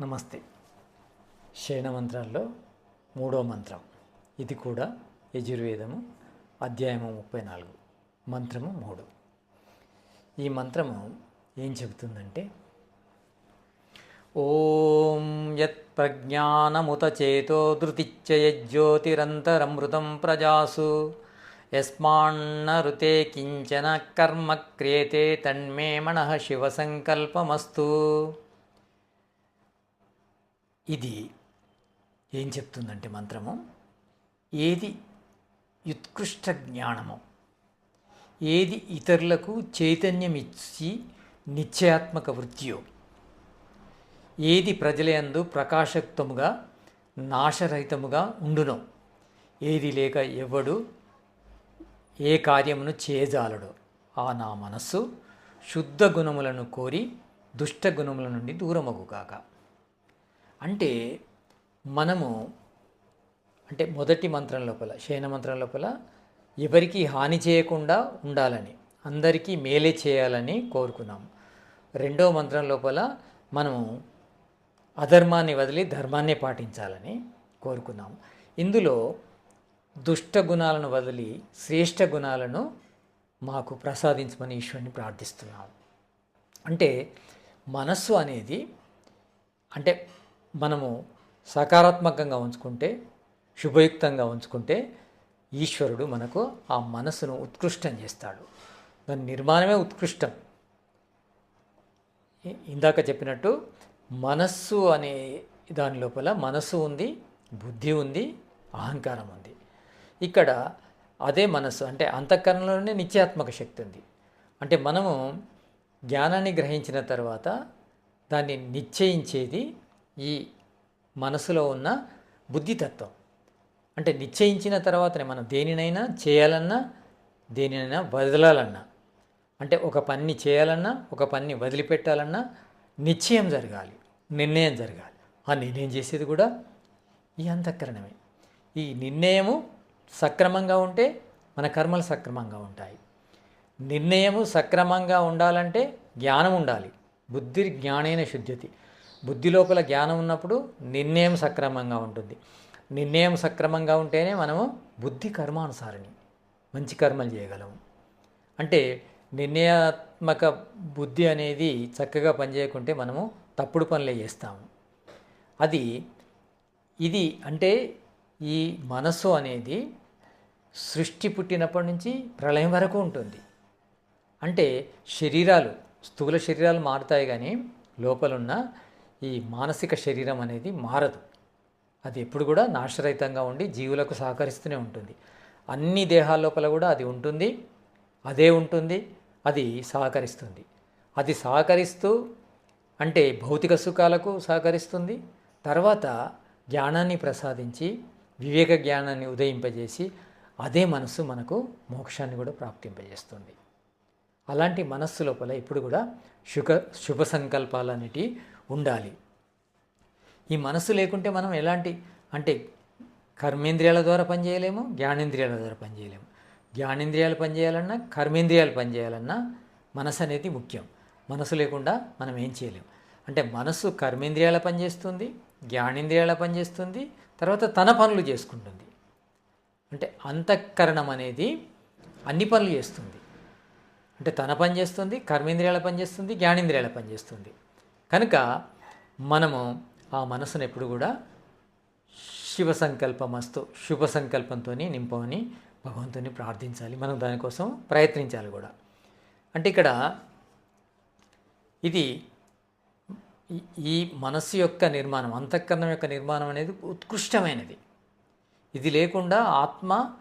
నమస్తే. శయన మంత్రాల్లో మూడో మంత్రం. ఇది కూడా యజుర్వేదము అధ్యాయము ముప్పై నాలుగు. మంత్రము మూడు. ఈ మంత్రము ఏం చెబుతుందంటే ఓం యత్ ప్రజ్ఞానముత చేతో ధృతిచ్చయజ్యోతిరంతరమృతం ప్రజాసు యస్మాన్నరుతే కించన కర్మ క్రియతే తన్మే మనః శివసంకల్పమస్తు ఇది ఏం చెప్తుందంటే మంత్రము? ఏది ఉత్కృష్ట జ్ఞానము? ఏది ఇతరులకు చైతన్యం ఇచ్చి నిశ్చయాత్మక వృత్తియో? ఏది ప్రజలందు ప్రకాశక్తముగా నాశరహితముగా ఉండునో? ఏది లేక ఎవడు ఏ కార్యమును చేయజాలడో ఆ నా మనస్సు శుద్ధ గుణములను కోరి దుష్ట గుణముల నుండి దూరమగుగాక. అంటే మనము అంటే మొదటి మంత్రం లోపల శయన మంత్రం లోపల ఎవరికి హాని చేయకుండా ఉండాలని అందరికీ మేలే చేయాలని కోరుకున్నాం. రెండో మంత్రం లోపల మనము అధర్మాన్ని వదిలి ధర్మాన్నే పాటించాలని కోరుకున్నాం. ఇందులో దుష్ట గుణాలను వదిలి శ్రేష్ఠ గుణాలను మాకు ప్రసాదించమని ఈశ్వరుని ప్రార్థిస్తున్నాం. అంటే మనస్సు అనేది అంటే మనము సకారాత్మకంగా ఉంచుకుంటే శుభయుక్తంగా ఉంచుకుంటే ఈశ్వరుడు మనకు ఆ మనస్సును ఉత్కృష్టం చేస్తాడు. దాని నిర్మాణమే ఉత్కృష్టం. ఇందాక చెప్పినట్టు మనస్సు అనే దాని లోపల మనస్సు ఉంది బుద్ధి ఉంది అహంకారం ఉంది. ఇక్కడ అదే మనస్సు అంటే అంతఃకరణలోనే నిత్యాత్మక శక్తి ఉంది. అంటే మనము జ్ఞానాన్ని గ్రహించిన తర్వాత దాన్ని నిశ్చయించేది ఈ మనసులో ఉన్న బుద్ధితత్వం. అంటే నిశ్చయించిన తర్వాతనే మనం దేనినైనా చేయాలన్నా దేనినైనా వదలాలన్నా. అంటే ఒక పని చేయాలన్నా ఒక పని వదిలిపెట్టాలన్నా నిశ్చయం జరగాలి నిర్ణయం జరగాలి. ఆ నిర్ణయం చేసేది కూడా ఈ అంతఃకరణమే. ఈ నిర్ణయము సక్రమంగా ఉంటే మన కర్మలు సక్రమంగా ఉంటాయి. నిర్ణయము సక్రమంగా ఉండాలంటే జ్ఞానం ఉండాలి. బుద్ధి జ్ఞానైన శుద్ధ్యతి. బుద్ధి లోపల జ్ఞానం ఉన్నప్పుడు నిర్ణయం సక్రమంగా ఉంటుంది. నిర్ణయం సక్రమంగా ఉంటేనే మనము బుద్ధి కర్మానుసారిని మంచి కర్మలు చేయగలము. అంటే నిర్ణయాత్మక బుద్ధి అనేది చక్కగా పనిచేయకుంటే మనము తప్పుడు పనులే చేస్తాము. అది ఇది అంటే ఈ మనస్సు అనేది సృష్టి పుట్టినప్పటి నుంచి ప్రళయం వరకు ఉంటుంది. అంటే శరీరాలు స్థూల శరీరాలు మారుతాయి కానీ లోపలున్న ఈ మానసిక శరీరం అనేది మారదు. అది ఎప్పుడు కూడా నాశరహితంగా ఉండి జీవులకు సహకరిస్తూనే ఉంటుంది. అన్ని దేహాల లోపల కూడా అది ఉంటుంది. అదే ఉంటుంది. అది సహకరిస్తుంది. అది సహకరిస్తూ అంటే భౌతిక సుఖాలకు సహకరిస్తుంది. తర్వాత జ్ఞానాన్ని ప్రసాదించి వివేక జ్ఞానాన్ని ఉదయింపజేసి అదే మనస్సు మనకు మోక్షాన్ని కూడా ప్రాప్తింపజేస్తుంది. అలాంటి మనస్సు లోపల ఇప్పుడు కూడా శుభ శుభ సంకల్పాలు అనేటివి ఉండాలి. ఈ మనసు లేకుంటే మనం ఎలాంటి అంటే కర్మేంద్రియాల ద్వారా పనిచేయలేము జ్ఞానేంద్రియాల ద్వారా పనిచేయలేము. జ్ఞానేంద్రియాలు పనిచేయాలన్నా కర్మేంద్రియాలు పనిచేయాలన్నా మనసు అనేది ముఖ్యం. మనసు లేకుండా మనం ఏం చేయలేము అంటే మనసు కర్మేంద్రియాల పనిచేస్తుంది జ్ఞానేంద్రియాల పనిచేస్తుంది తర్వాత తన పనులు చేసుకుంటుంది. అంటే అంతఃకరణం అనేది అన్ని పనులు చేస్తుంది. అంటే తన పని చేస్తుంది కర్మేంద్రియాల పని చేస్తుంది జ్ఞానేంద్రియాల పని చేస్తుంది. కనుక మనము ఆ మనసును ఎప్పుడు కూడా శివ సంకల్పమస్తు శుభ సంకల్పంతో నింపమని భగవంతుని ప్రార్థించాలి. మనం దానికోసం ప్రయత్నించాలి కూడా. అంటే ఇక్కడ ఇది ఈ- మనస్సు యొక్క నిర్మాణం అంతఃకరణం యొక్క నిర్మాణం అనేది ఉత్కృష్టమైనది. ఇది లేకుండా ఆత్మ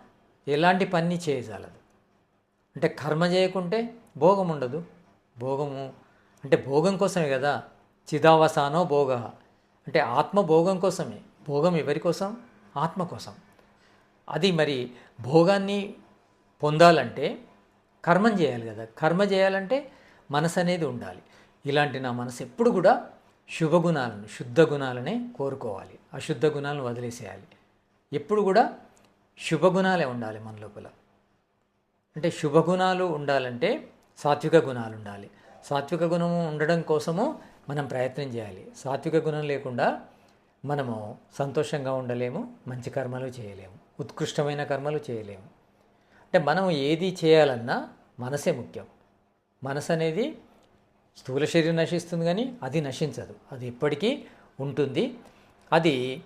ఎలాంటి పని చేయజాలదు. అంటే కర్మ చేయకుంటే భోగం ఉండదు. భోగము అంటే భోగం కోసమే కదా చిదావసానో భోగ. అంటే ఆత్మ భోగం కోసమే. భోగం ఎవరి కోసం? ఆత్మ కోసం. అది మరి భోగాన్ని పొందాలంటే కర్మం చేయాలి కదా. కర్మ చేయాలంటే మనసు అనేది ఉండాలి. ఇలాంటి నా మనసు ఎప్పుడు కూడా శుభగుణాలను శుద్ధ గుణాలనే కోరుకోవాలి. అశుద్ధ గుణాలను వదిలేసేయాలి. ఎప్పుడు కూడా శుభగుణాలే ఉండాలి మన లోపల. అంటే శుభగుణాలు ఉండాలంటే సాత్విక గుణాలు ఉండాలి. సాత్విక గుణము ఉండడం కోసము మనం ప్రయత్నం చేయాలి. సాత్విక గుణం లేకుండా మనము సంతోషంగా ఉండలేము మంచి కర్మలు చేయలేము ఉత్కృష్టమైన కర్మలు చేయలేము. అంటే మనం ఏది చేయాలన్నా మనసే ముఖ్యం. మనసు అనేది స్థూల శరీరం నశిస్తుంది కానీ అది నశించదు. అది ఎప్పటికీ ఉంటుంది. అది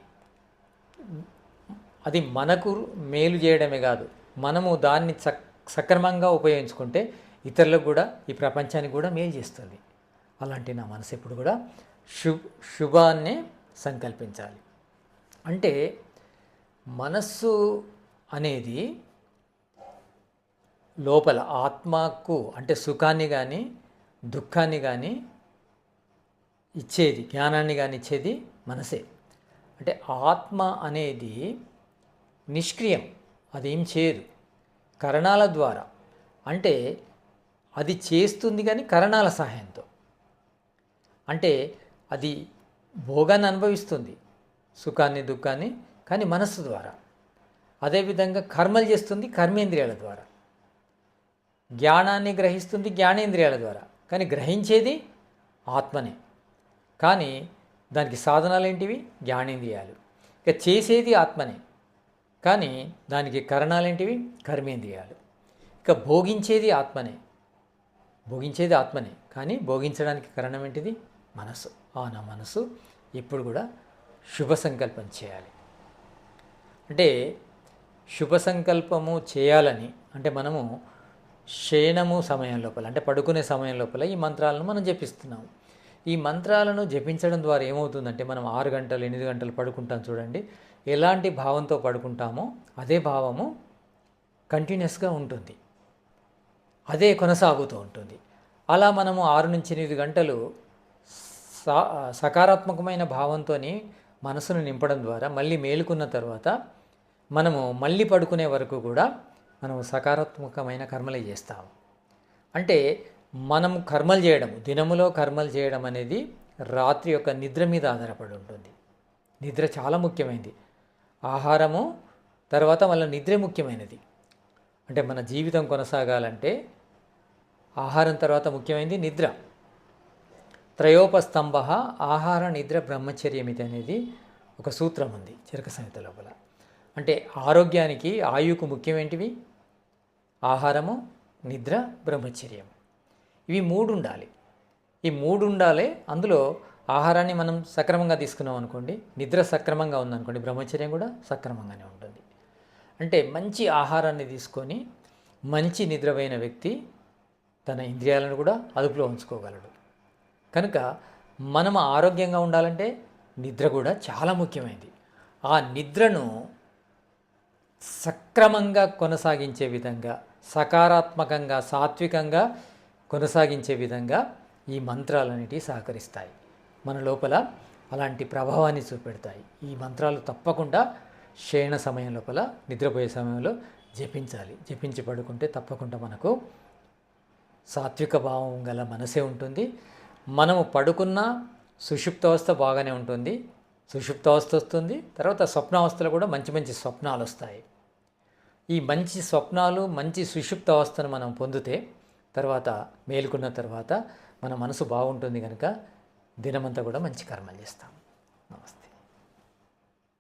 అది మనకు మేలు చేయడమే కాదు. మనము దాన్ని సక్ సక్రమంగా ఉపయోగించుకుంటే ఇతరులకు కూడా ఈ ప్రపంచానికి కూడా మేలు చేస్తుంది. అలాంటి నా మనసు ఎప్పుడు కూడా శు శుభాన్ని సంకల్పించాలి. అంటే మనస్సు అనేది లోపల ఆత్మకు అంటే సుఖాన్ని కానీ దుఃఖాన్ని కానీ ఇచ్చేది జ్ఞానాన్ని కానీ ఇచ్చేది మనసే. అంటే ఆత్మ అనేది నిష్క్రియం అదేం చేయదు. కరణాల ద్వారా. అంటే అది చేస్తుంది కానీ కరణాల సహాయంతో. అంటే అది భోగాన్ని అనుభవిస్తుంది సుఖాన్ని దుఃఖాన్ని కానీ మనస్సు ద్వారా. అదేవిధంగా కర్మలు చేస్తుంది కర్మేంద్రియాల ద్వారా. జ్ఞానాన్ని గ్రహిస్తుంది జ్ఞానేంద్రియాల ద్వారా. కానీ గ్రహించేది ఆత్మనే. కానీ దానికి సాధనాలు ఏంటివి? జ్ఞానేంద్రియాలు. ఇక చేసేది ఆత్మనే. కానీ దానికి కరణాలేంటివి కర్మేంద్రియాలు. ఇక భోగించేది ఆత్మనే. భోగించేది ఆత్మనే. కానీ భోగించడానికి కరణం ఏంటిది? మనసు ఆ నా మనసు ఎప్పుడు కూడా శుభ సంకల్పం చేయాలి. అంటే శుభ సంకల్పము చేయాలని అంటే మనము శయనము సమయం లోపల అంటే పడుకునే సమయం లోపల ఈ మంత్రాలను మనం జపిస్తున్నాము. ఈ మంత్రాలను జపించడం ద్వారా ఏమవుతుందంటే మనం ఆరు గంటలు ఎనిమిది గంటలు పడుకుంటాం చూడండి. ఎలాంటి భావంతో పడుకుంటామో అదే భావము కంటిన్యూస్గా ఉంటుంది. అదే కొనసాగుతూ ఉంటుంది. అలా మనము ఆరు నుంచి ఎనిమిది గంటలు సా సకారాత్మకమైన భావంతో మనసును నింపడం ద్వారా మళ్ళీ మేలుకున్న తర్వాత మనము మళ్ళీ పడుకునే వరకు కూడా మనము సకారాత్మకమైన కర్మలే చేస్తాము అంటే మనం కర్మలు చేయడం దినములో కర్మలు చేయడం అనేది రాత్రి యొక్క నిద్ర మీద ఆధారపడి ఉంటుంది. నిద్ర చాలా ముఖ్యమైనది. ఆహారము తర్వాత మళ్ళీ నిద్ర ముఖ్యమైనది. అంటే మన జీవితం కొనసాగాలంటే ఆహారం తర్వాత ముఖ్యమైనది నిద్ర. త్రయోపస్తంభ ఆహార నిద్ర బ్రహ్మచర్యం ఇది అనేది ఒక సూత్రం ఉంది చిరక సంహిత లోపల. అంటే ఆరోగ్యానికి ఆయుకు ముఖ్యమేంటివి? ఆహారము నిద్ర బ్రహ్మచర్యం ఇవి మూడు ఉండాలి ఈ మూడు ఉండాలి అందులో ఆహారాన్ని మనం సక్రమంగా తీసుకున్నాం అనుకోండి నిద్ర సక్రమంగా ఉందనుకోండి బ్రహ్మచర్యం కూడా సక్రమంగానే ఉంటుంది. అంటే మంచి ఆహారాన్ని తీసుకొని మంచి నిద్రపోయిన వ్యక్తి తన ఇంద్రియాలను కూడా అదుపులో ఉంచుకోగలడు. కనుక మనం ఆరోగ్యంగా ఉండాలంటే నిద్ర కూడా చాలా ముఖ్యమైనది. ఆ నిద్రను సక్రమంగా కొనసాగించే విధంగా సకారాత్మకంగా సాత్వికంగా కొనసాగించే విధంగా ఈ మంత్రాలన్నిటివి సహకరిస్తాయి. మన లోపల అలాంటి ప్రభావాన్ని చూపెడతాయి. ఈ మంత్రాలు తప్పకుండా క్షీణ సమయం లోపల నిద్రపోయే సమయంలో జపించాలి. జపించి పడుకుంటే తప్పకుండా మనకు సాత్విక భావం గల మనసే ఉంటుంది. మనము పడుకున్న సుషుప్తావస్థ బాగానే ఉంటుంది. సుషుప్తావస్థ వస్తుంది. తర్వాత స్వప్నావస్థలో కూడా మంచి మంచి స్వప్నాలు వస్తాయి. ఈ మంచి స్వప్నాలు మంచి సుషుప్త అవస్థను మనం పొందితే తర్వాత మేలుకున్న తర్వాత మన మనసు బాగుంటుంది కనుక దినమంతా కూడా మంచి కర్మలు చేస్తాం.